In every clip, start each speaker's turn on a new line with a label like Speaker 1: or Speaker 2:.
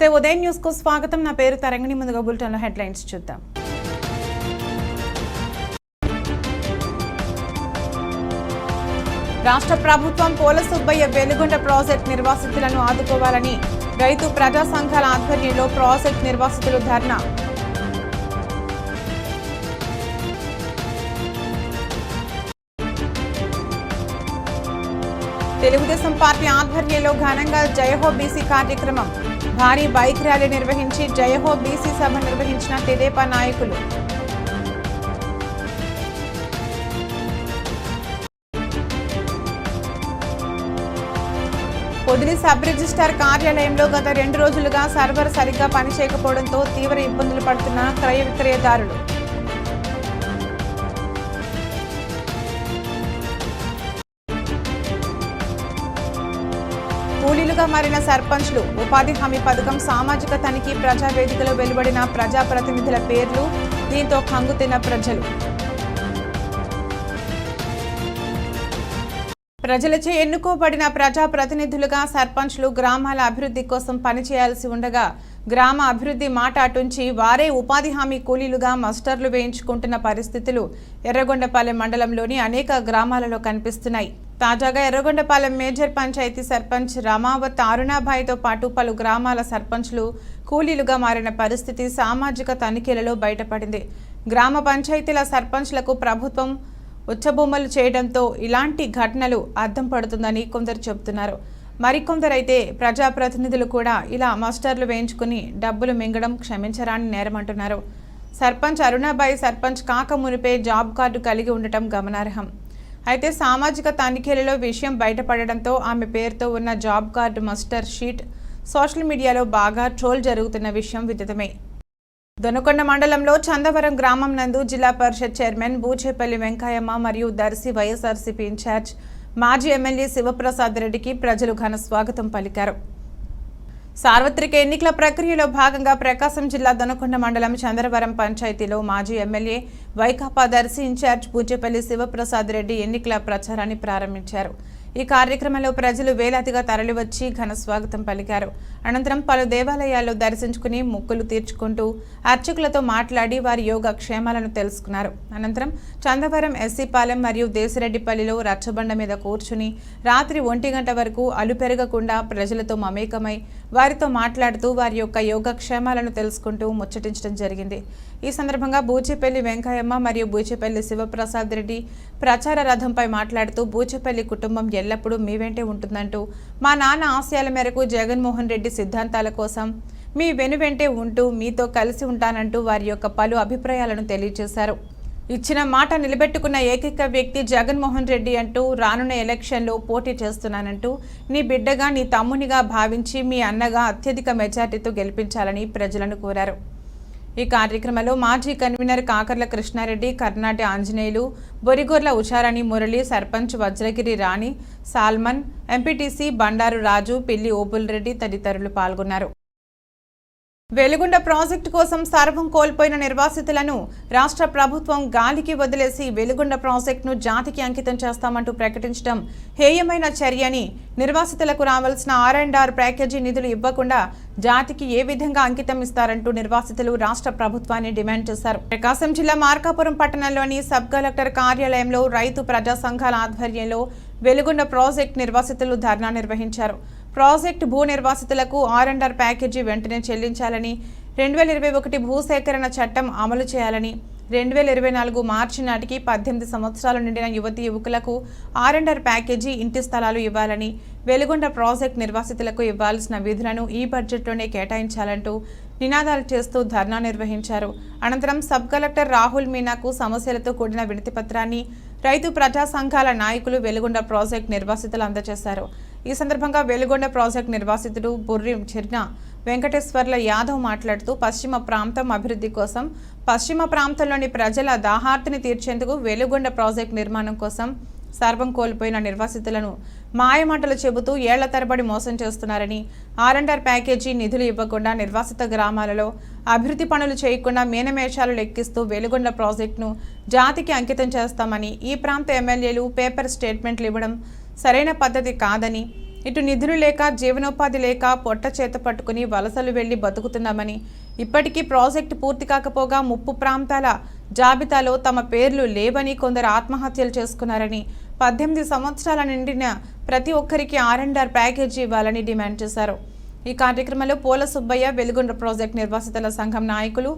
Speaker 1: నమస్తే. ఉదయం న్యూస్కు స్వాగతం. నా పేరు తరంగిణి. ముందుగా బులెటిన్లో హెడ్లైన్స్ చూద్దాం. రాష్ట్ర ప్రభుత్వం పోల సుబ్బయ్య వెలుగొండ ప్రాజెక్ట్ నిర్వాసితులను ఆదుకోవాలని రైతు ప్రజా సంఘాల ఆధ్వర్యంలో ప్రాజెక్ట్ నిర్వాసితులు ధర్నా. తెలుగుదేశం పార్టీ ఆధ్వర్యంలో ఘనంగా జయహో బీసీ కార్యక్రమం. భారీ బైక్ ర్యాలీ నిర్వహించి జయహో బీసీ సభ నిర్వహించిన తెదేపా నాయకులు. పొదిలి సబ్ రిజిస్టార్ కార్యాలయంలో గత రెండు రోజులుగా సర్వర్ సరిగ్గా పనిచేయకపోవడంతో తీవ్ర ఇబ్బందులు పడుతున్న క్రయ విక్రయదారులు. కూలీలుగా మారిన సర్పంచ్లు ఉపాధి హామీ పథకం సామాజిక తనిఖీ ప్రజా వేదికలో వెలువడిన ప్రజాప్రతినిధుల పేర్లు దీంతో కంగుతిన్న ప్రజలు. ప్రజలచే ఎన్నుకోబడిన ప్రజాప్రతినిధులుగా సర్పంచ్లు గ్రామాల అభివృద్ధి కోసం పనిచేయాల్సి ఉండగా గ్రామ అభివృద్ధి మాట అటుంచి వారే ఉపాధి హామీ కూలీలుగా మస్టర్లు వేయించుకుంటున్న పరిస్థితులు ఎర్రగొండపాలెం మండలంలోని అనేక గ్రామాలలో కనిపిస్తున్నాయి. తాజాగా ఎర్రగొండపాలెం మేజర్ పంచాయతీ సర్పంచ్ రమావత్ అరుణాభాయ్తో పాటు పలు గ్రామాల సర్పంచ్లు కూలీలుగా మారిన పరిస్థితి సామాజిక తనిఖీలలో బయటపడింది. గ్రామ పంచాయతీల సర్పంచ్లకు ప్రభుత్వం ఉచ్చబొమ్మలు చేయడంతో ఇలాంటి ఘటనలు అద్దం పడుతుందని కొందరు చెబుతున్నారు. మరికొందరైతే ప్రజాప్రతినిధులు కూడా ఇలా మాస్టర్లు వేయించుకుని డబ్బులు మింగడం క్షమించరాని నేరమంటున్నారు సర్పంచ్ అరుణాబాయి సర్పంచ్ కాక మునిపే జాబ్ కార్డు కలిగి ఉండటం గమనార్హం. అయితే సామాజిక తనిఖీలలో విషయం బయటపడడంతో ఆమె పేరుతో ఉన్న job card muster sheet social మీడియాలో బాగా ట్రోల్ జరుగుతున్న విషయం విదితమే. దొనకొండ మండలంలో చందవరం గ్రామం నందు జిల్లా పరిషత్ చైర్మన్ బూచేపల్లి వెంకయ్యమ్మ మరియు దర్శి వైఎస్ఆర్సీపీ ఇన్ఛార్జ్ మాజీ ఎమ్మెల్యే శివప్రసాద్ రెడ్డికి ప్రజలు ఘన స్వాగతం పలికారు. సార్వత్రిక ఎన్నికల ప్రక్రియలో భాగంగా ప్రకాశం జిల్లా దొనకొండ మండలం చంద్రవరం పంచాయతీలో మాజీ MLA Vaikapa Darsi in charge Poojapalli Sivaprasad Reddy ఎన్నికల ప్రచారాన్ని ప్రారంభించారు. ఈ కార్యక్రమంలో ప్రజలు వేలాదిగా తరలివచ్చి ఘన స్వాగతం పలికారు. అనంతరం పలు దేవాలయాల్లో దర్శించుకుని మొక్కులు తీర్చుకుంటూ అర్చకులతో మాట్లాడి వారి యోగ క్షేమాలను తెలుసుకున్నారు. అనంతరం చందవరం ఎస్సీపాలెం మరియు దేశిరెడ్డిపల్లిలో రచ్చబండ మీద కూర్చుని రాత్రి ఒంటి గంట వరకు అలుపెరగకుండా ప్రజలతో మమేకమై వారితో మాట్లాడుతూ వారి యొక్క యోగక్షేమాలను తెలుసుకుంటూ ముచ్చటించడం జరిగింది. ఈ సందర్భంగా బూచేపల్లి వెంకయ్యమ్మ మరియు బూచేపల్లి శివప్రసాద్ రెడ్డి ప్రచార రథంపై మాట్లాడుతూ బూచేపల్లి కుటుంబం ఎల్లప్పుడూ మీ వెంటే ఉంటుందంటూ మా నాన్న ఆశయాల మేరకు జగన్మోహన్ రెడ్డి సిద్ధాంతాల కోసం మీ వెనువెంటే ఉంటూ మీతో కలిసి ఉంటానంటూ వారి యొక్క పలు అభిప్రాయాలను తెలియజేశారు. ఇచ్చిన మాట నిలబెట్టుకున్న ఏకైక వ్యక్తి జగన్మోహన్ రెడ్డి అంటూ రానున్న ఎలక్షన్లో పోటీ చేస్తున్నానంటూ నీ బిడ్డగా నీ తమ్మునిగా భావించి మీ అన్నగా అత్యధిక మెజార్టీతో గెలిపించాలని ప్రజలను కోరారు. ఈ కార్యక్రమంలో మాజీ కన్వీనర్ కాకర్ల కృష్ణారెడ్డి కర్ణాటి ఆంజనేయులు బొరిగొర్ల ఉషారాణి మురళి సర్పంచ్ వజ్రగిరి రాణి సాల్మన్ ఎంపీటీసీ బండారు రాజు పిల్లి ఓబుల్ రెడ్డి తదితరులు పాల్గొన్నారు. వెలుగుండ ప్రాజెక్టు కోసం సర్వం కోల్పోయిన నిర్వాసితులను రాష్ట్ర ప్రభుత్వం గాలికి వదిలేసి వెలుగుండ ప్రాజెక్టును జాతికి అంకితం చేస్తామంటూ ప్రకటించడం హేయమైన చర్యని నిర్వాసితులకు రావాల్సిన ఆర్ అండ్ ఆర్ ప్యాకేజీ నిధులు ఇవ్వకుండా జాతికి ఏ విధంగా అంకితం ఇస్తారంటూ నిర్వాసితులు రాష్ట్ర ప్రభుత్వాన్ని డిమాండ్ చేశారు. ప్రకాశం జిల్లా మార్కాపురం పట్టణంలోని సబ్ కలెక్టర్ కార్యాలయంలో రైతు ప్రజా సంఘాల ఆధ్వర్యంలో వెలుగుండ ప్రాజెక్టు నిర్వాసితులు ధర్నా నిర్వహించారు. ప్రాజెక్టు భూ నిర్వాసితులకు ఆర్ అండ్ ఆర్ ప్యాకేజీ వెంటనే చెల్లించాలని రెండు వేల ఇరవై ఒకటి భూసేకరణ చట్టం అమలు చేయాలని రెండు వేల ఇరవై నాలుగు మార్చి నాటికి పద్దెనిమిది సంవత్సరాలు నిండిన యువతి యువకులకు ఆర్ అండ్ ఆర్ ప్యాకేజీ ఇంటి స్థలాలు ఇవ్వాలని వెలుగొండ ప్రాజెక్ట్ నిర్వాసితులకు ఇవ్వాల్సిన విధులను ఈ బడ్జెట్లోనే కేటాయించాలంటూ నినాదాలు చేస్తూ ధర్నా నిర్వహించారు. అనంతరం సబ్ కలెక్టర్ రాహుల్ మీనాకు సమస్యలతో కూడిన వినతిపత్రాన్ని రైతు ప్రజా సంఘాల నాయకులు వెలుగొండ ప్రాజెక్ట్ నిర్వాసితులు అందజేశారు. ఈ సందర్భంగా వెలుగొండ ప్రాజెక్ట్ నిర్వాసితుడు బుర్రి చిర్న వెంకటేశ్వర్ల యాదవ్ మాట్లాడుతూ పశ్చిమ ప్రాంతం అభివృద్ధి కోసం పశ్చిమ ప్రాంతంలోని ప్రజల దాహార్తిని తీర్చేందుకు వెలుగొండ ప్రాజెక్ట్ నిర్మాణం కోసం సర్వం కోల్పోయిన నిర్వాసితులను మాయమాటలు చెబుతూ ఏళ్ళ తరబడి మోసం చేస్తున్నారని ఆర్ఎండ్ఆర్ ప్యాకేజీ నిధులు ఇవ్వకుండా నిర్వాసిత గ్రామాలలో అభివృద్ధి పనులు చేయకుండా మీనమేషాలు లెక్కిస్తూ వెలుగొండ ప్రాజెక్టును జాతికి అంకితం చేస్తామని ఈ ప్రాంత ఎమ్మెల్యేలు పేపర్ స్టేట్మెంట్లు ఇవ్వడం సరైన పద్ధతి కాదని ఇటు నిధులు లేక జీవనోపాధి లేక పొట్ట చేత పట్టుకుని వలసలు వెళ్ళి బతుకుతున్నామని ఇప్పటికీ ప్రాజెక్టు పూర్తి కాకపోగా ముప్పు ప్రాంతాల జాబితాలో తమ పేర్లు లేవని కొందరు ఆత్మహత్యలు చేసుకున్నారని పద్దెనిమిది సంవత్సరాల నిండిన ప్రతి ఒక్కరికి ఆర్ అండ్ ఆర్ ప్యాకేజీ ఇవ్వాలని డిమాండ్ చేశారు. ఈ కార్యక్రమంలో పోల సుబ్బయ్య వెలుగొండ ప్రాజెక్ట్ నిర్వాసితుల సంఘం నాయకులు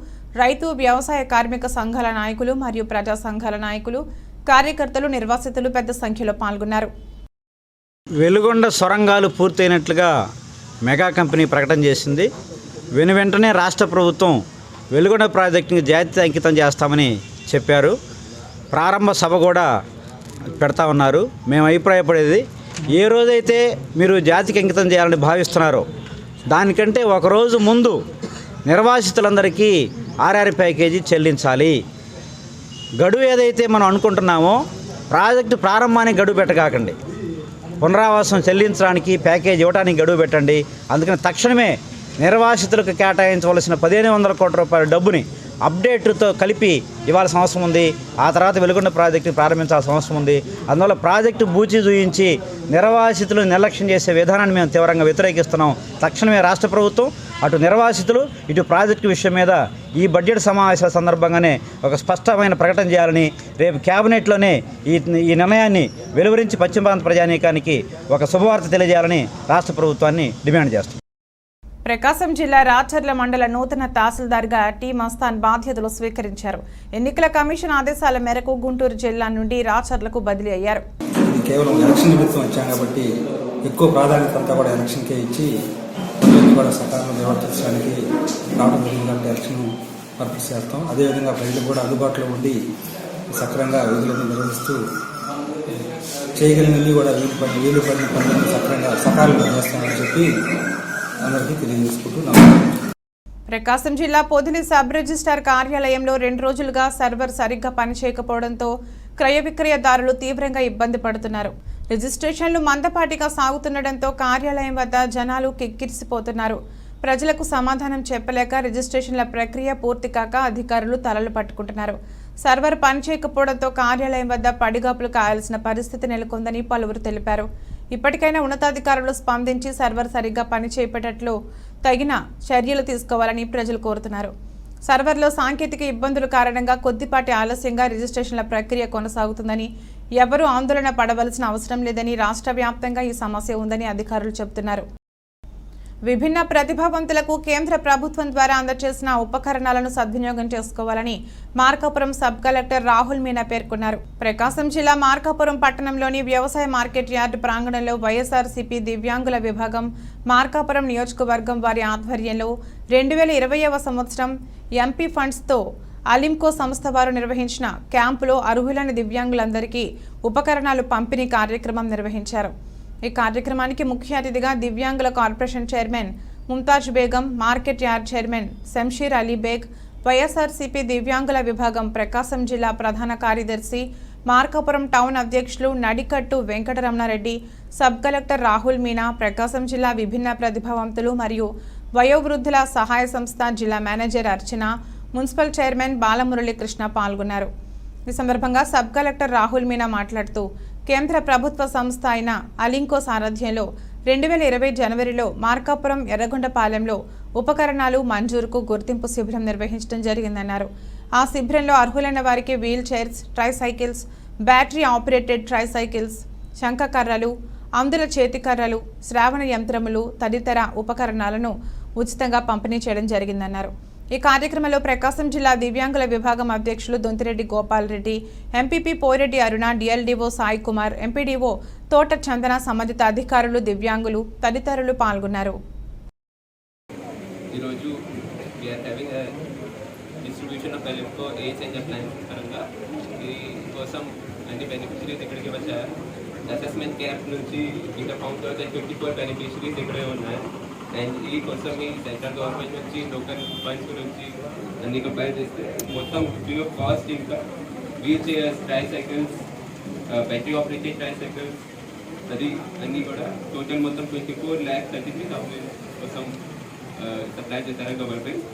Speaker 1: రైతు వ్యవసాయ కార్మిక సంఘాల నాయకులు మరియు ప్రజా సంఘాల నాయకులు కార్యకర్తలు నిర్వాసితులు పెద్ద సంఖ్యలో పాల్గొన్నారు.
Speaker 2: వెలుగొండ సొరంగాలు పూర్తయినట్లుగా మెగా కంపెనీ ప్రకటన చేసింది. వెను వెంటనే రాష్ట్ర ప్రభుత్వం వెలుగొండ ప్రాజెక్టుని జాతీయ అంకితం చేస్తామని చెప్పారు. ప్రారంభ సభ కూడా పెడతా ఉన్నారు. మేము అభిప్రాయపడేది ఏ రోజైతే మీరు జాతికి అంకితం చేయాలని భావిస్తున్నారో దానికంటే ఒకరోజు ముందు నిర్వాసితులందరికీ ఆర్ఆర్ ప్యాకేజీ చెల్లించాలి. గడువు ఏదైతే మనం అనుకుంటున్నామో ప్రాజెక్టు ప్రారంభానికి గడువు పెట్టకాకండి. పునరావాసం చెల్లించడానికి ప్యాకేజ్ ఇవ్వడానికి గడువు పెట్టండి. అందుకని తక్షణమే నిర్వాసితులకు కేటాయించవలసిన పదిహేను వందల కోట్ల రూపాయల డబ్బుని అప్డేట్తో కలిపి ఇవ్వాల్సిన అవసరం ఉంది. ఆ తర్వాత వెలుగొండ ప్రాజెక్టు ప్రారంభించాల్సిన అవసరం ఉంది. అందువల్ల ప్రాజెక్టు బూచి చూయించి నిర్వాసితులు నిర్లక్ష్యం చేసే విధానాన్ని మేము తీవ్రంగా వ్యతిరేకిస్తున్నాం. తక్షణమే రాష్ట్ర ప్రభుత్వం అటు నిర్వాసితులు ఇటు ప్రాజెక్టు విషయం మీద ఈ బడ్జెట్ సమావేశాల సందర్భంగానే ఒక స్పష్టమైన ప్రకటన చేయాలని రేపు క్యాబినెట్లోనే ఈ ఈ నిర్ణయాన్ని వెలువరించి పశ్చిమ ప్రాంత ప్రజానీకానికి ఒక శుభవార్త తెలియజేయాలని రాష్ట్ర ప్రభుత్వాన్ని డిమాండ్ చేస్తుంది
Speaker 1: ప్రకాశం జిల్లా రాచర్ల మండల నూతన తహసీల్దార్గా టి మస్తాన్ బాధ్యతలు స్వీకరించారు. ఎన్నికల కమిషన్ ఆదేశాల మేరకు గుంటూరు జిల్లా నుండి రాచర్లకు బదిలీ అయ్యారు.
Speaker 3: ఇది కేవలం ఎలక్షన్ నిమిత్తం వచ్చాం కాబట్టి ఎక్కువ ప్రాధాన్యత అంతా కూడా ఎలక్షన్కే ఇచ్చి కూడా సకాలంలో నిర్వర్తించడానికి రావడం జరిగింది కాబట్టి ఎలక్షన్ పర్పస్ చేస్తాం. అదేవిధంగా ప్రజలు కూడా అందుబాటులో ఉండి సక్రమంగా విధులను నిర్వహిస్తూ చేయగలిగినవి కూడా వీలు పని వీలు పడిన పనులను సక్రంగా సకాలంలో చేస్తామని చెప్పి అందరికీ
Speaker 1: ప్రకాశం జిల్లా పోదిలి సబ్ రిజిస్టార్ కార్యాలయంలో రెండు రోజులుగా సర్వర్ సరిగ్గా పనిచేయకపోవడంతో క్రయ విక్రయదారులు తీవ్రంగా ఇబ్బంది పడుతున్నారు. రిజిస్ట్రేషన్లు మందపాటిగా సాగుతుండటంతో కార్యాలయం వద్ద జనాలు కిక్కిరిసిపోతున్నారు. ప్రజలకు సమాధానం చెప్పలేక రిజిస్ట్రేషన్ల ప్రక్రియ పూర్తి కాక అధికారులు తలలు పట్టుకుంటున్నారు. సర్వర్ పనిచేయకపోవడంతో కార్యాలయం వద్ద పడిగాపులు కాయాల్సిన పరిస్థితి నెలకొందని పలువురు తెలిపారు. ఇప్పటికైనా ఉన్నతాధికారులు స్పందించి సర్వర్ సరిగ్గా పనిచేపేటట్లు తగిన చర్యలు తీసుకోవాలని ప్రజలు కోరుతున్నారు. సర్వర్లో సాంకేతిక ఇబ్బందుల కారణంగా కొద్దిపాటి ఆలస్యంగా రిజిస్ట్రేషన్ల ప్రక్రియ కొనసాగుతుందని ఎవరూ ఆందోళన పడవలసిన అవసరం లేదని రాష్ట్ర వ్యాప్తంగా ఈ సమస్య ఉందని అధికారులు చెబుతున్నారు. విభిన్న ప్రతిభావంతులకు కేంద్ర ప్రభుత్వం ద్వారా అందజేసిన ఉపకరణాలను సద్వినియోగం చేసుకోవాలని మార్కాపురం సబ్ కలెక్టర్ రాహుల్ మీనా పేర్కొన్నారు. ప్రకాశం జిల్లా మార్కాపురం పట్టణంలోని వ్యవసాయ మార్కెట్ యార్డు ప్రాంగణంలో వైఎస్ఆర్సీపీ దివ్యాంగుల విభాగం మార్కాపురం నియోజకవర్గం వారి ఆధ్వర్యంలో రెండు వేల ఇరవైవ సంవత్సరం ఎంపీ ఫండ్స్తో అలింకో సంస్థ వారు నిర్వహించిన క్యాంపులో అర్హులైన దివ్యాంగులందరికీ ఉపకరణాలు పంపిణీ కార్యక్రమం నిర్వహించారు. ఈ కార్యక్రమానికి ముఖ్య అతిథిగా దివ్యాంగుల corporation chairman Mumtaz Begum market yard chairman Shamsheer Ali Baig YSRCP దివ్యాంగుల విభాగం ప్రకాశం జిల్లా ప్రధాన కార్యదర్శి మార్కాపురం టౌన్ అధ్యక్షులు నడికట్టు వెంకటరమణారెడ్డి సబ్ కలెక్టర్ రాహుల్ మీనా ప్రకాశం జిల్లా విభిన్న ప్రతిభావంతులు మరియు వయోవృద్ధుల సహాయ సంస్థ జిల్లా manager Archana municipal chairman Balamuralikrishna పాల్గొన్నారు. ఈ సందర్భంగా సబ్ కలెక్టర్ రాహుల్ మీనా మాట్లాడుతూ కేంద్ర ప్రభుత్వ సంస్థ అయిన అలింకో సారథ్యంలో రెండు వేల ఇరవై జనవరిలో మార్కాపురం ఎర్రగొండపాలెంలో ఉపకరణాలు మంజూరుకు గుర్తింపు శిబిరం నిర్వహించడం జరిగిందన్నారు. ఆ శిబిరంలో అర్హులైన వారికి wheel chairs tricycles battery operated tricycles శంఖకర్రలు అందుల చేతికర్రలు శ్రావణ యంత్రములు తదితర ఉపకరణాలను ఉచితంగా పంపిణీ చేయడం జరిగిందన్నారు. ఈ కార్యక్రమంలో ప్రకాశం జిల్లా దివ్యాంగుల విభాగం అధ్యక్షులు Dontireddy Gopalreddy MPP Poyireddy Aruna DLDO Sai Kumar MPDO Thota Chandana సంబంధిత అధికారులు దివ్యాంగులు తదితరులు పాల్గొన్నారు.
Speaker 4: ఈరోజు డిస్ట్రిబ్యూషన్ ఆఫ్ ఎలిఫ్కో ఏజ్ అండ్ ప్లాన్ పరంగా. ఈ కోసం అన్ని బెనిఫిషరీస్ ఇక్కడికి వచ్చారు? అసెస్మెంట్ క్యాంప్ నుంచి ఇంకా కౌంట్ అవుతే ట్వంటీ ఫోర్ బెనిఫిషరీస్ ఇక్కడే ఉన్నాయి. అండ్ ఈ కోసం ఈ సెంట్రల్ గవర్నమెంట్ నుంచి లోకల్ ఫండ్స్ నుంచి అన్ని కంపేర్ చేస్తే మొత్తం ఫ్రీ ఆఫ్ కాస్ట్ ఇంకా wheel chairs tricycles battery operated tricycles అది అన్నీ కూడా టోటల్ మొత్తం twenty four lakh thirty three thousand కోసం సప్లై చేశారు గవర్నమెంట్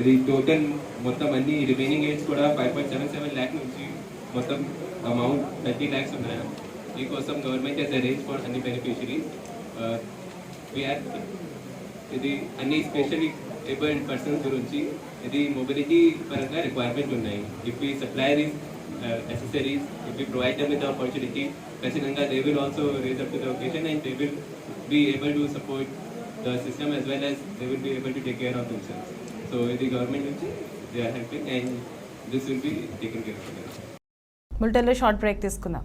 Speaker 4: ఇది టోటల్ మొత్తం అన్ని రిమైనింగ్ ఎయిడ్స్ కూడా five point seven seven lakh నుంచి మొత్తం అమౌంట్ థర్టీ ల్యాక్స్ ఉన్నాయి దీనికోసం గవర్నమెంట్ హెస్ అరేంజ్ ఫర్ అన్ని బెనిఫిషరీస్ వీఆర్ ఇది అన్ని స్పెషల్లీ ఏబుల్డ్ పర్సన్స్ గురించి ఇది మొబిలిటీ పరంగా రిక్వైర్మెంట్ ఉన్నాయి ఇఫ్ ఈ supplier is necessaries if we provide them with the opportunity ఖచ్చితంగా they will also raise up to the occasion and they will be able to support the system as well as they will be able to take care of themselves so ఇది government they are helping and this will be taken care of them.
Speaker 1: బులెటిన్లో short break తీసుకుందాం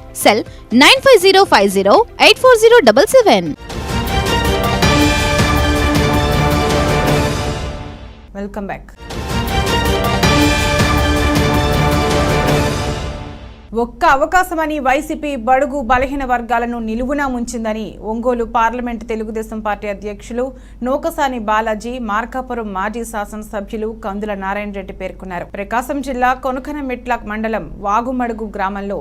Speaker 5: Cell nine five zero five zero eight four zero double seven.
Speaker 1: Welcome back ఒక్క అవకాశమని YCP బడుగు బలహీన వర్గాలను నిలువునా ముంచిందని ఒంగోలు పార్లమెంట్ తెలుగుదేశం పార్టీ అధ్యక్షులు నోకసాని బాలాజీ మార్కాపురం మాజీ శాసనసభ్యులు కందుల నారాయణ రెడ్డి పేర్కొన్నారు. ప్రకాశం జిల్లా కొనుకనమెట్ల మండలం వాగుమడుగు గ్రామంలో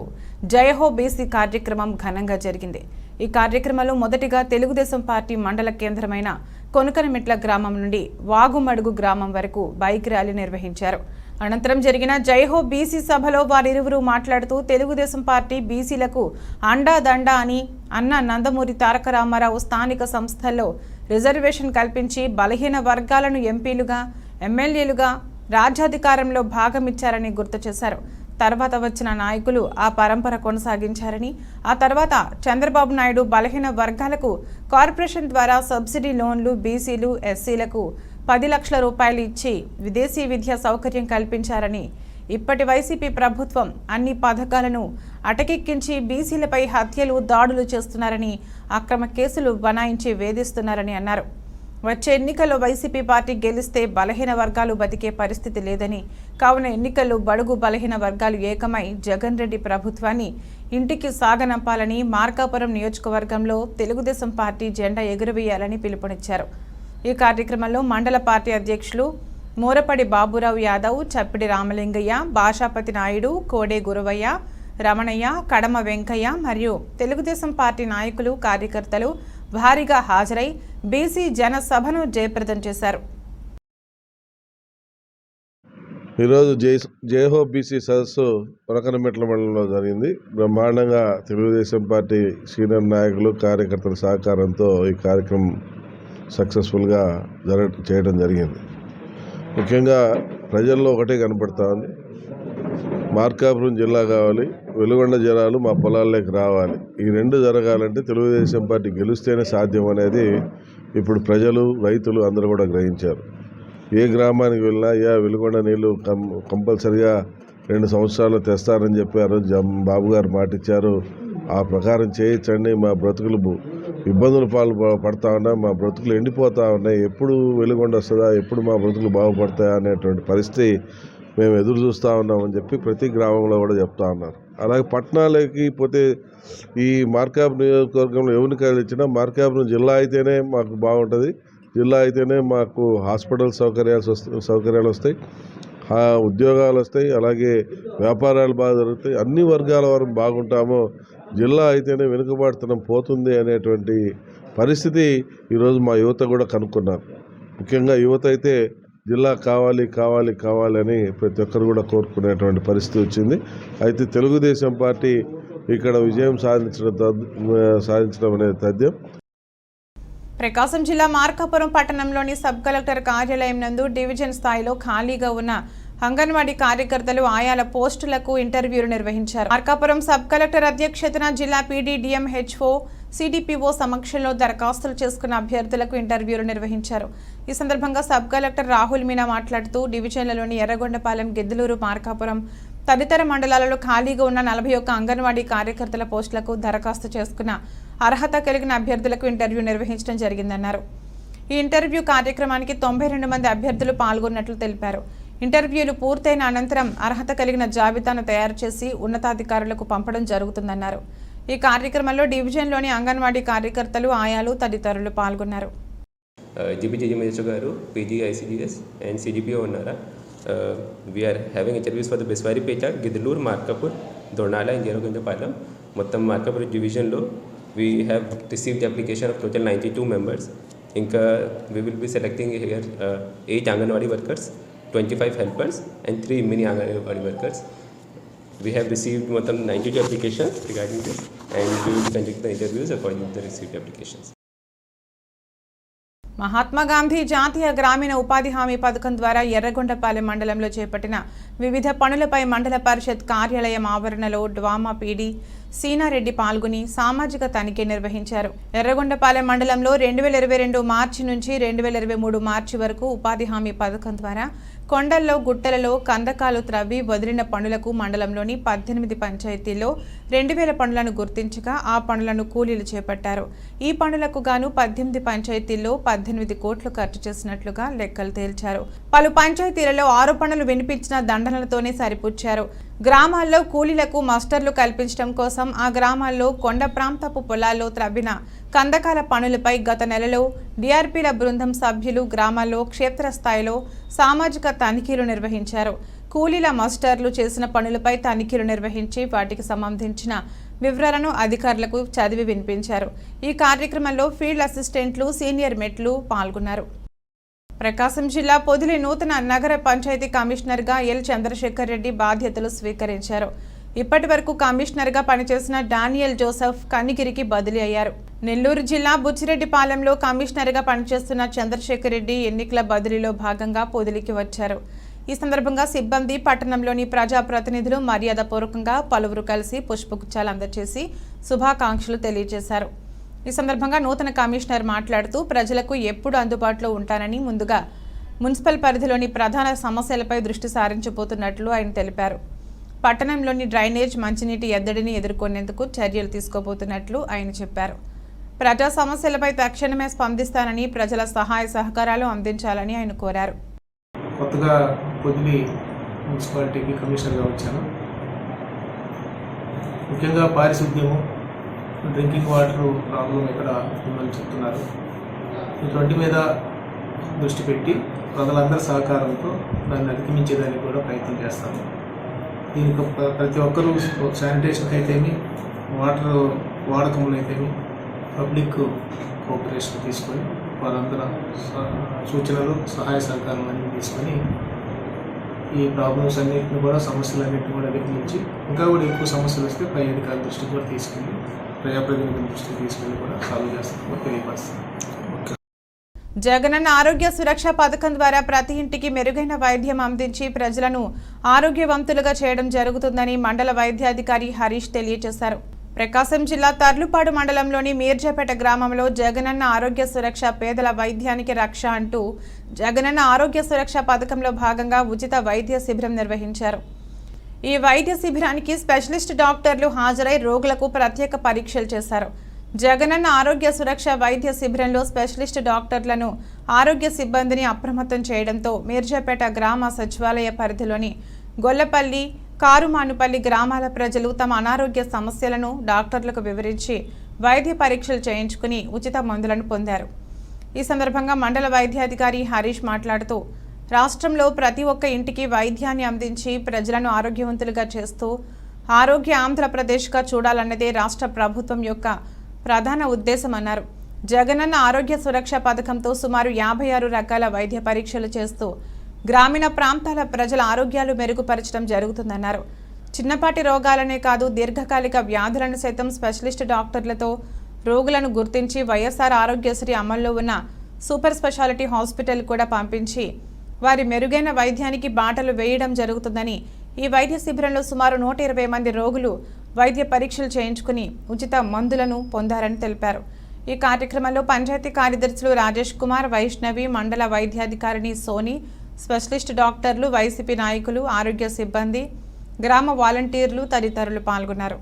Speaker 1: జయహో బీసీ కార్యక్రమం ఘనంగా జరిగింది. ఈ కార్యక్రమంలో మొదటిగా తెలుగుదేశం పార్టీ మండల కేంద్రమైన కొనుకనమెట్ల గ్రామం నుండి వాగుమడుగు గ్రామం వరకు బైక్ ర్యాలీ నిర్వహించారు. అనంతరం జరిగిన జైహో బీసీ సభలో వారిరువురు మాట్లాడుతూ తెలుగుదేశం పార్టీ బీసీలకు అండా దండా అని అన్న నందమూరి తారక రామారావు స్థానిక సంస్థల్లో రిజర్వేషన్ కల్పించి బలహీన వర్గాలను ఎంపీలుగా ఎమ్మెల్యేలుగా రాజ్యాధికారంలో భాగమిచ్చారని గుర్తు చేశారు. తర్వాత వచ్చిన నాయకులు ఆ పరంపర కొనసాగించారని ఆ తర్వాత చంద్రబాబు నాయుడు బలహీన వర్గాలకు కార్పొరేషన్ ద్వారా సబ్సిడీ లోన్లు బీసీలు ఎస్సీలకు పది లక్షల రూపాయలు ఇచ్చి విదేశీ విద్యా సౌకర్యం కల్పించారని ఇప్పటి వైసీపీ ప్రభుత్వం అన్ని పథకాలను అటకెక్కించి బీసీలపై హత్యలు దాడులు చేస్తున్నారని అక్రమ కేసులు బనాయించి వేధిస్తున్నారని అన్నారు. వచ్చే ఎన్నికల్లో వైసీపీ పార్టీ గెలిస్తే బలహీన వర్గాలు బతికే పరిస్థితి లేదని కావున ఎన్నికల్లో బడుగు బలహీన వర్గాలు ఏకమై జగన్ రెడ్డి ప్రభుత్వాన్ని ఇంటికి సాగనంపాలని మార్కాపురం నియోజకవర్గంలో తెలుగుదేశం పార్టీ జెండా ఎగురవేయాలని పిలుపునిచ్చారు. ఈ కార్యక్రమంలో మండల పార్టీ అధ్యక్షులు మూరపడి బాబురావు యాదవ్ చప్పిడి రామలింగయ్య భాషాపతి నాయుడు కోడే గురవయ్య రమణయ్య కడమ వెంకయ్య మరియు తెలుగుదేశం పార్టీ నాయకులు కార్యకర్తలు భారీగా హాజరై బీసీ జనసభను జయప్రదం చేశారు.
Speaker 6: ఈరోజు జై జయహో బీసీ సదస్సు పొరకనమెట్ల మండలంలో జరిగింది. బ్రహ్మాండంగా తెలుగుదేశం పార్టీ సీనియర్ నాయకులు కార్యకర్తల సహకారంతో ఈ కార్యక్రమం సక్సెస్ఫుల్గా జరగ చేయడం జరిగింది. ముఖ్యంగా ప్రజల్లో ఒకటే కనపడతా ఉంది. మార్కాపురం జిల్లా కావాలి వెలుగొండ జనాలు మా పొలాల్లోకి రావాలి. ఈ రెండు జరగాలంటే తెలుగుదేశం పార్టీ గెలిస్తేనే సాధ్యం అనేది ఇప్పుడు ప్రజలు రైతులు అందరూ కూడా గ్రహించారు. ఏ గ్రామానికి వెళ్ళినా యా వెలుగొండ నీళ్ళు కం కంపల్సరిగా రెండు సంవత్సరాలు తెస్తారని చెప్పి ఆ రోజు బాబు గారు మాటిచ్చారు. ఆ ప్రకారం చేయించండి మా బ్రతుకులు ఇబ్బందులు పాలు పడతా ఉన్నా మా బ్రతుకులు ఎండిపోతూ ఉన్నాయి ఎప్పుడు వెలుగొండ వస్తుందా ఎప్పుడు మా బ్రతుకులు బాగుపడతాయా అనేటువంటి పరిస్థితి మేము ఎదురు చూస్తూ ఉన్నామని చెప్పి ప్రతి గ్రామంలో కూడా చెప్తా ఉన్నారు. అలాగే పట్టణాలకి పోతే ఈ మార్కాబ్ నియోజకవర్గంలో ఎవరిని కలిచినా మార్కాపురం జిల్లా అయితేనే మాకు బాగుంటుంది జిల్లా అయితేనే మాకు హాస్పిటల్ సౌకర్యాలు వస్తాయి సౌకర్యాలు వస్తాయి ఉద్యోగాలు వస్తాయి అలాగే వ్యాపారాలు బాగా జరుగుతాయి అన్ని వర్గాల వారు బాగుంటామో జిల్లా అయితేనే వెనుకబాటుతనం పోతుంది అనేటువంటి పరిస్థితి ఈరోజు మా యువత కూడా కనుక్కున్నారు. ముఖ్యంగా యువత అయితే జిల్లా కావాలి కావాలి కావాలని ప్రతి ఒక్కరు కూడా కోరుకునేటువంటి పరిస్థితి వచ్చింది. అయితే తెలుగుదేశం పార్టీ ఇక్కడ విజయం సాధించడం సాధించడం అనేది తథ్యం.
Speaker 1: ప్రకాశం జిల్లా మార్కాపురం పట్టణంలోని సబ్ కలెక్టర్ కార్యాలయం నందు డివిజన్ స్థాయిలో ఖాళీగా ఉన్న అంగన్వాడీ కార్యకర్తలు ఆయాల పోస్టులకు ఇంటర్వ్యూలు నిర్వహించారు. మార్కాపురం సబ్ కలెక్టర్ అధ్యక్షతన జిల్లా పీడీడీఎం హెచ్ఓ సిడిపిఓ సమక్షంలో దరఖాస్తులు చేసుకున్న అభ్యర్థులకు ఇంటర్వ్యూలు నిర్వహించారు. ఈ సందర్భంగా సబ్ కలెక్టర్ రాహుల్ మీనా మాట్లాడుతూ డివిజన్లలోని ఎర్రగొండపాలెం గిద్దలూరు మార్కాపురం తదితర మండలాలలో ఖాళీగా ఉన్న నలభై ఒక్క అంగన్వాడీ కార్యకర్తల పోస్టులకు దరఖాస్తు చేసుకున్న అర్హత కలిగిన అభ్యర్థులకు ఇంటర్వ్యూ నిర్వహించడం జరిగిందన్నారు. ఈ ఇంటర్వ్యూ కార్యక్రమానికి తొంభై రెండు మంది అభ్యర్థులు పాల్గొన్నట్లు తెలిపారు. ఇంటర్వ్యూలు పూర్తయిన అనంతరం అర్హత కలిగిన జాబితాను తయారు చేసి ఉన్నతాధికారులకు పంపడం జరుగుతుందన్నారు. ఈ కార్యక్రమంలో డివిజన్లోని అంగన్వాడీ కార్యకర్తలు ఆయాలు తదితరులు పాల్గొన్నారు.
Speaker 4: జిబిజిజి మినిస్టర్ గారు పీజీ అండ్ సిజిపిఓ ఉన్నారా? We are having interviews for the Beswaripeta Giddalur Markapur Dondala and మొత్తం మార్కపూర్ డివిజన్లో we have received application of total ninety two members ఇంకా we will be selecting here eight anganwadi workers 25 helpers and 3 mini anganwadi workers. we have received Matam 92 applications regarding this and we will conduct the interviews according to the received applications.
Speaker 1: Mahatma Gandhi జాతీయ గ్రామీణ ఉపాధి హామీ పథకం ద్వారా ఎర్రగొండపాలెం మండలంలో చేపట్టిన వివిధ పనులపై మండల పరిషత్ కార్యాలయం ఆవరణలో డ్వామా పీడి సీనారెడ్డి పాల్గొని సామాజిక తనిఖీ నిర్వహించారు ఎర్రగొండపాలెం మండలంలో రెండు వేల ఇరవై రెండు మార్చి నుంచి రెండు వేల ఇరవై మూడు మార్చి వరకు ఉపాధి హామీ పథకం ద్వారా కొండల్లో గుట్టలలో కందకాలు త్రవ్వి వదిలిన పనులకు మండలంలోని పద్దెనిమిది పంచాయతీల్లో రెండు వేల పనులను గుర్తించగా ఆ పనులను కూలీలు చేపట్టారు. ఈ పనులకు గాను పద్దెనిమిది పంచాయతీల్లో పద్దెనిమిది కోట్లు ఖర్చు చేసినట్లుగా లెక్కలు తేల్చారు. పలు పంచాయతీలలో ఆరు పనులు వినిపించిన దండనలతోనే సరిపుచ్చారు. గ్రామాల్లో కూలీలకు మస్టర్లు కల్పించడం కోసం ఆ గ్రామాల్లో కొండ ప్రాంతపు పొలాల్లో త్రవ్విన కందకాల పనులపై గత నెలలో డిఆర్పీల బృందం సభ్యులు గ్రామాల్లో క్షేత్రస్థాయిలో సామాజిక తనిఖీలు నిర్వహించారు. కూలీల మస్టర్లు చేసిన పనులపై తనిఖీలు నిర్వహించి వాటికి సంబంధించిన వివరాలను అధికారులకు చదివి వినిపించారు. ఈ కార్యక్రమంలో ఫీల్డ్ అసిస్టెంట్లు సీనియర్ మెట్లు పాల్గొన్నారు. ప్రకాశం జిల్లా పొదిలి నూతన నగర పంచాయతీ కమిషనర్గా ఎల్ చంద్రశేఖర్ రెడ్డి బాధ్యతలు స్వీకరించారు. ఇప్పటి వరకు కమిషనర్గా పనిచేసిన డానియల్ జోసెఫ్ కనిగిరికి బదిలీ అయ్యారు. నెల్లూరు జిల్లా బుచ్చిరెడ్డిపాలెంలో కమిషనర్గా పనిచేస్తున్న చంద్రశేఖర్ రెడ్డి ఎన్నికల బదిలీలో భాగంగా పొదిలికి వచ్చారు. ఈ సందర్భంగా సిబ్బంది పట్టణంలోని ప్రజాప్రతినిధులు మర్యాదపూర్వకంగా పలువురు కలిసి పుష్పగుచ్చాలు అందజేసి శుభాకాంక్షలు తెలియజేశారు. ఈ సందర్భంగా నూతన కమిషనర్ మాట్లాడుతూ ప్రజలకు ఎప్పుడు అందుబాటులో ఉంటానని ముందుగా మున్సిపల్ పరిధిలోని ప్రధాన సమస్యలపై దృష్టి సారించబోతున్నట్లు ఆయన తెలిపారు. పట్టణంలోని డ్రైనేజ్ మంచినీటి ఎద్దడిని ఎదుర్కొనేందుకు చర్యలు తీసుకోబోతున్నట్లు ఆయన చెప్పారు. ప్రజా సమస్యలపై తక్షణమే స్పందిస్తానని ప్రజల సహాయ సహకారాలు అందించాలని ఆయన కోరారు.
Speaker 7: కొత్తగా పొదిలి మున్సిపాలిటీకి కమిషనర్గా వచ్చాను. ముఖ్యంగా పారిశుద్ధ్యము డ్రింకింగ్ వాటర్ ప్రాబ్లం ఇక్కడ ఉందని చెప్తున్నారు. ఇటువంటి మీద దృష్టి పెట్టి ప్రజలందరి సహకారంతో దాన్ని అధిగమించేదానికి కూడా ప్రయత్నం చేస్తాము. దీనికి ప్ర- ప్రతి ఒక్కరూ శానిటేషన్కి అయితేమి వాటర్ వాడకంలో అయితేమి పబ్లిక్ కోఆపరేషన్ తీసుకొని వాళ్ళందరూ సూచనలు సహాయ సహకారం అన్ని తీసుకొని ఈ ప్రాబ్లమ్స్ అన్నింటిని కూడా సమస్యలన్నింటిని కూడా అధిగమించి ఇంకా కూడా ఎక్కువ సమస్యలు వస్తే పై అధికారుల దృష్టికి కూడా తీసుకెళ్ళి ప్రజాప్రతినిధుల దృష్టికి తీసుకెళ్ళి కూడా సాల్వ్ తెలియపరుస్తాం
Speaker 1: జగనన్న ఆరోగ్య సురక్ష పథకం ద్వారా ప్రతి ఇంటికి మెరుగైన వైద్యం అందించి ప్రజలను ఆరోగ్యవంతులుగా చేయడం జరుగుతుందని మండల వైద్యాధికారి హరీష్ తెలియజేశారు. ప్రకాశం జిల్లా తర్లుపాడు మండలంలోని మీర్జాపేట గ్రామంలో జగనన్న ఆరోగ్య సురక్ష పేదల వైద్యానికి రక్ష అంటూ జగనన్న ఆరోగ్య సురక్ష పథకంలో భాగంగా ఉచిత వైద్య శిబిరం నిర్వహించారు. ఈ వైద్య శిబిరానికి స్పెషలిస్ట్ డాక్టర్లు హాజరై రోగులకు ప్రత్యేక పరీక్షలు చేశారు. జగనన్న ఆరోగ్య సురక్ష వైద్య శిబిరంలో స్పెషలిస్ట్ డాక్టర్లను ఆరోగ్య సిబ్బందిని అప్రమత్తం చేయడంతో మీర్జాపేట గ్రామ సచివాలయ పరిధిలోని గొల్లపల్లి కారుమానుపల్లి గ్రామాల ప్రజలు తమ అనారోగ్య సమస్యలను డాక్టర్లకు వివరించి వైద్య పరీక్షలు చేయించుకుని ఉచిత మందులను పొందారు. ఈ సందర్భంగా మండల వైద్యాధికారి హరీష్ మాట్లాడుతూ రాష్ట్రంలో ప్రతి ఒక్క ఇంటికి వైద్యాన్ని అందించి ప్రజలను ఆరోగ్యవంతులుగా చేస్తూ ఆరోగ్య ఆంధ్రప్రదేశ్గా చూడాలన్నదే రాష్ట్ర ప్రభుత్వం యొక్క ప్రధాన ఉద్దేశమన్నారు. జగనన్న ఆరోగ్య సురక్ష పథకంతో సుమారు యాభై ఆరు రకాల వైద్య పరీక్షలు చేస్తూ గ్రామీణ ప్రాంతాల ప్రజల ఆరోగ్యాలు మెరుగుపరచడం జరుగుతుందన్నారు. చిన్నపాటి రోగాలనే కాదు దీర్ఘకాలిక వ్యాధులను సైతం స్పెషలిస్ట్ డాక్టర్లతో రోగులను గుర్తించి వైఎస్ఆర్ ఆరోగ్యశ్రీ అమల్లో ఉన్న సూపర్ స్పెషాలిటీ హాస్పిటల్ కూడా పంపించి వారి మెరుగైన వైద్యానికి బాటలు వేయడం జరుగుతుందని ఈ వైద్య శిబిరంలో సుమారు నూట ఇరవై మంది రోగులు వైద్య పరీక్షలు చేయించుకుని ఉచిత మందులను పొందారని తెలిపారు. ఈ కార్యక్రమంలో పంచాయతీ కార్యదర్శులు రాజేష్ కుమార్ వైష్ణవి మండల వైద్యాధికారిని సోని స్పెషలిస్ట్ డాక్టర్లు వైసీపీ నాయకులు ఆరోగ్య సిబ్బంది గ్రామ వాలంటీర్లు తదితరులు పాల్గొన్నారు.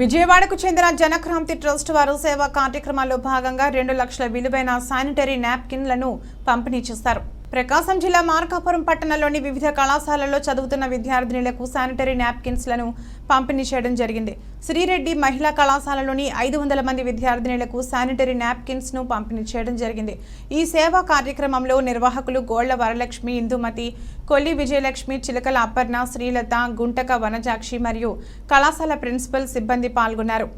Speaker 1: విజయవాడకు చెందిన జనక్రాంతి ట్రస్ట్ వారు సేవా కార్యక్రమాల్లో భాగంగా రెండు లక్షల విలువైన శానిటరీ నాప్కిన్లను పంపిణీ చేస్తారు. ప్రకాశం జిల్లా మార్కాపురం పట్టణంలోని వివిధ కళాశాలల్లో చదువుతున్న విద్యార్థినులకు శానిటరీ నాప్కిన్స్లను పంపిణీ చేయడం జరిగింది. శ్రీరెడ్డి మహిళా కళాశాలలోని ఐదు వందల మంది విద్యార్థినులకు శానిటరీ నాప్కిన్స్ను పంపిణీ చేయడం జరిగింది. ఈ సేవా కార్యక్రమంలో నిర్వాహకులు గోళ్ళ వరలక్ష్మి ఇందుమతి కొల్లి విజయలక్ష్మి చిలకల అపర్ణ శ్రీలత గుంటక వనజాక్షి మరియు కళాశాల ప్రిన్సిపల్ సిబ్బంది పాల్గొన్నారు.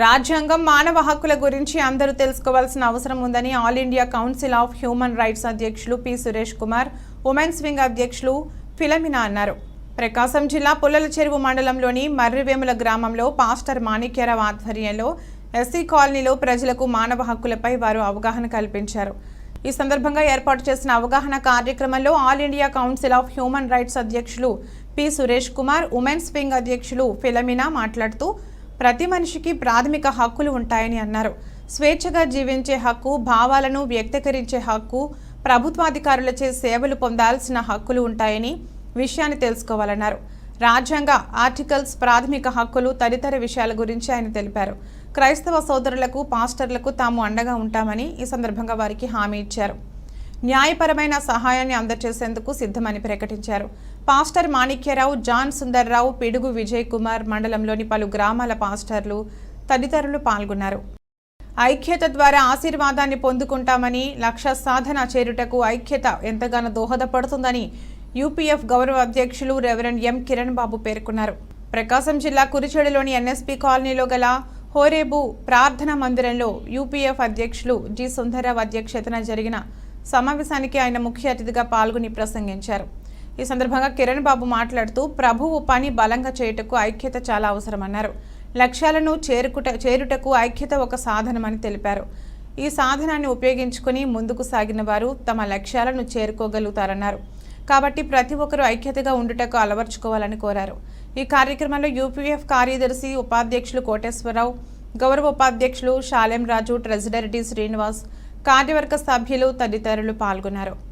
Speaker 1: రాజ్యాంగం మానవ హక్కుల గురించి అందరూ తెలుసుకోవాల్సిన అవసరం ఉందని all India council of human rights అధ్యక్షులు P Suresh Kumar women's wing అధ్యక్షులు ఫిలమినా అన్నారు. ప్రకాశం జిల్లా పుల్లల చెరువు మండలంలోని మర్రివేముల గ్రామంలో పాస్టర్ మాణిక్యరావు ఆధ్వర్యంలో ఎస్సీ కాలనీలో ప్రజలకు మానవ హక్కులపై వారు అవగాహన కల్పించారు. ఈ సందర్భంగా ఏర్పాటు చేసిన అవగాహన కార్యక్రమంలో all India council of human rights అధ్యక్షులు P Suresh Kumar women's wing అధ్యక్షులు ఫిలమినా మాట్లాడుతూ ప్రతి మనిషికి ప్రాథమిక హక్కులు ఉంటాయని అన్నారు. స్వేచ్ఛగా జీవించే హక్కు భావాలను వ్యక్తీకరించే హక్కు ప్రభుత్వాధికారులచే సేవలు పొందాల్సిన హక్కులు ఉంటాయని విషయాన్ని తెలుసుకోవాలన్నారు. రాజ్యాంగ ఆర్టికల్స్ ప్రాథమిక హక్కులు తదితర విషయాల గురించి ఆయన తెలిపారు. క్రైస్తవ సోదరులకు పాస్టర్లకు తాము అండగా ఉంటామని ఈ సందర్భంగా వారికి హామీ ఇచ్చారు. న్యాయపరమైన సహాయాన్ని అందజేసేందుకు సిద్ధమని ప్రకటించారు. పాస్టర్ మాణిక్యరావు జాన్ సుందర్రావు పిడుగు విజయ్ కుమార్ మండలంలోని పలు గ్రామాల పాస్టర్లు తదితరులు పాల్గొన్నారు. ఐక్యత ద్వారా ఆశీర్వాదాన్ని పొందుకుంటామని లక్ష సాధన చేరుటకు ఐక్యత ఎంతగానో దోహదపడుతుందని యూపీఎఫ్ గౌరవ అధ్యక్షులు రెవరెండ్ ఎం. కిరణ్ బాబు పేర్కొన్నారు. ప్రకాశం జిల్లా కురిచేడులోని ఎన్ఎస్పీ కాలనీలో గల హోరేబు ప్రార్థనా మందిరంలో యూపీఎఫ్ అధ్యక్షులు జి. సుందరరావు అధ్యక్షతన జరిగిన సమావేశానికి ఆయన ముఖ్య అతిథిగా పాల్గొని ప్రసంగించారు. ఈ సందర్భంగా కిరణ్ బాబు మాట్లాడుతూ ప్రభువు పని బలంగా చేయుటకు ఐక్యత చాలా అవసరమన్నారు. లక్ష్యాలను చేరుకుట చేరుటకు ఐక్యత ఒక సాధనమని తెలిపారు. ఈ సాధనాన్ని ఉపయోగించుకుని ముందుకు సాగిన వారు తమ లక్ష్యాలను చేరుకోగలుగుతారన్నారు. కాబట్టి ప్రతి ఒక్కరూ ఐక్యతగా ఉండుటకు అలవర్చుకోవాలని కోరారు. ఈ కార్యక్రమంలో యూపీఎఫ్ కార్యదర్శి ఉపాధ్యక్షులు కోటేశ్వరరావు గౌరవ ఉపాధ్యక్షులు షాలెం రాజు ట్రెజరీ శ్రీనివాస్ కార్యవర్గ సభ్యులు తదితరులు పాల్గొన్నారు.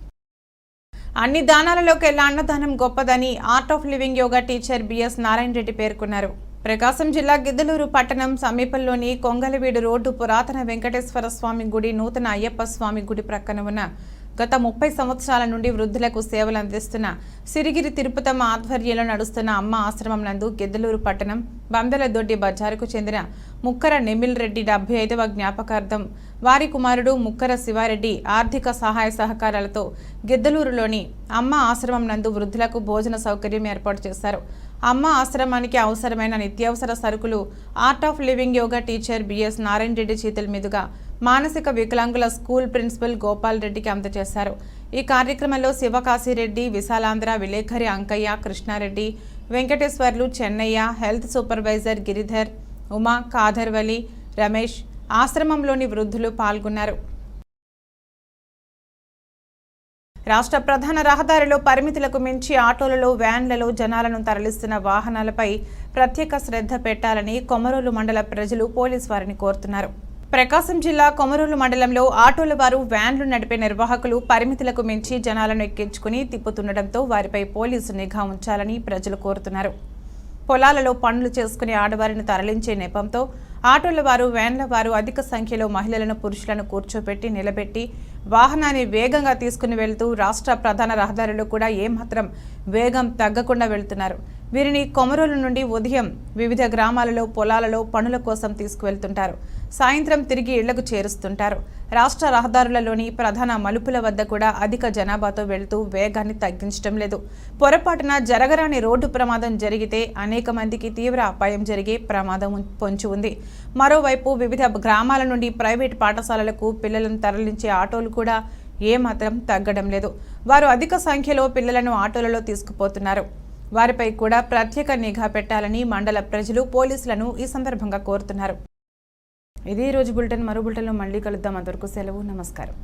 Speaker 1: అన్ని దానాలలోకెల్లా అన్నదానం గొప్పదని art of living yoga teacher B S Narayana Reddy పేర్కొన్నారు. ప్రకాశం జిల్లా గిద్దలూరు పట్టణం సమీపంలోని కొంగలవీడు రోడ్డు పురాతన వెంకటేశ్వర స్వామి గుడి నూతన అయ్యప్ప స్వామి గుడి ప్రక్కన ఉన్న గత ముప్పై సంవత్సరాల నుండి వృద్ధులకు సేవలు అందిస్తున్న సిరిగిరి తిరుపతమ్మ ఆధ్వర్యంలో నడుస్తున్న అమ్మ ఆశ్రమం నందు గిద్దలూరు పట్టణం బందలదొడ్డి బజారుకు చెందిన ముక్కర నెమిల్ రెడ్డి డెబ్బై ఐదవ జ్ఞాపకార్థం వారి కుమారుడు ముక్కర శివారెడ్డి ఆర్థిక సహాయ సహకారాలతో గిద్దలూరులోని అమ్మ ఆశ్రమం నందు వృద్ధులకు భోజన సౌకర్యం ఏర్పాటు చేశారు. అమ్మ ఆశ్రమానికి అవసరమైన నిత్యావసర సరుకులు art of living yoga teacher B S Narayana Reddy చేతుల మీదుగా మానసిక వికలాంగుల స్కూల్ ప్రిన్సిపల్ గోపాల్ రెడ్డికి అందజేశారు ఈ కార్యక్రమంలో శివకాశిరెడ్డి విశాలాంధ్ర విలేఖరి అంకయ్య కృష్ణారెడ్డి వెంకటేశ్వర్లు చెన్నయ్య హెల్త్ సూపర్వైజర్ గిరిధర్ ఉమా కాదర్వలి రమేష్ ఆశ్రమంలోని వృద్ధులు పాల్గొన్నారు. రాష్ట్ర ప్రధాన రహదారిలో పరిమితులకు మించి ఆటోలలో వ్యాన్లలో జనాలను తరలిస్తున్న వాహనాలపై ప్రత్యేక శ్రద్ధ పెట్టాలని కొమరోలు మండల ప్రజలు పోలీస్ వారిని కోరుతున్నారు. ప్రకాశం జిల్లా కొమరూలు మండలంలో ఆటోల వారు వ్యాన్లు నడిపే నిర్వాహకులు పరిమితులకు మించి జనాలను ఎక్కించుకుని తిప్పుతుండటంతో వారిపై పోలీసు నిఘా ఉంచాలని ప్రజలు కోరుతున్నారు. పొలాలలో పనులు చేసుకునే ఆడవారిని తరలించే నెపంతో ఆటోల వారు వ్యాన్ల వారు అధిక సంఖ్యలో మహిళలను పురుషులను కూర్చోబెట్టి నిలబెట్టి వాహనాన్ని వేగంగా తీసుకుని వెళ్తూ రాష్ట్ర ప్రధాన రహదారులు కూడా ఏమాత్రం వేగం తగ్గకుండా వెళ్తున్నారు. వీరిని కొమరోలు నుండి ఉదయం వివిధ గ్రామాలలో పొలాలలో పనుల కోసం తీసుకువెళ్తుంటారు. సాయంత్రం తిరిగి ఇళ్ళకు చేరుస్తుంటారు. రాష్ట్ర రహదారులలోని ప్రధాన మలుపుల వద్ద కూడా అధిక జనాభాతో వెళ్తూ వేగాన్ని తగ్గించడం లేదు. పొరపాటున జరగరాని రోడ్డు ప్రమాదం జరిగితే అనేక మందికి తీవ్ర అపాయం జరిగే ప్రమాదం పొంచి ఉంది. మరోవైపు వివిధ గ్రామాల నుండి ప్రైవేట్ పాఠశాలలకు పిల్లలను తరలించే ఆటోలు ఆటోలు కూడా ఏమాత్రం తగ్గడం లేదు. వారు అధిక సంఖ్యలో పిల్లలను ఆటోలలో తీసుకుపోతున్నారు. వారిపై కూడా ప్రత్యేక నిఘా పెట్టాలని మండల ప్రజలు పోలీసులను ఈ సందర్భంగా కోరుతున్నారు. ఇది రోజు బులెటిన్. మరో బులెటిన్లో మళ్ళీ కలుద్దాం. అందరికి సెలవు. నమస్కారం.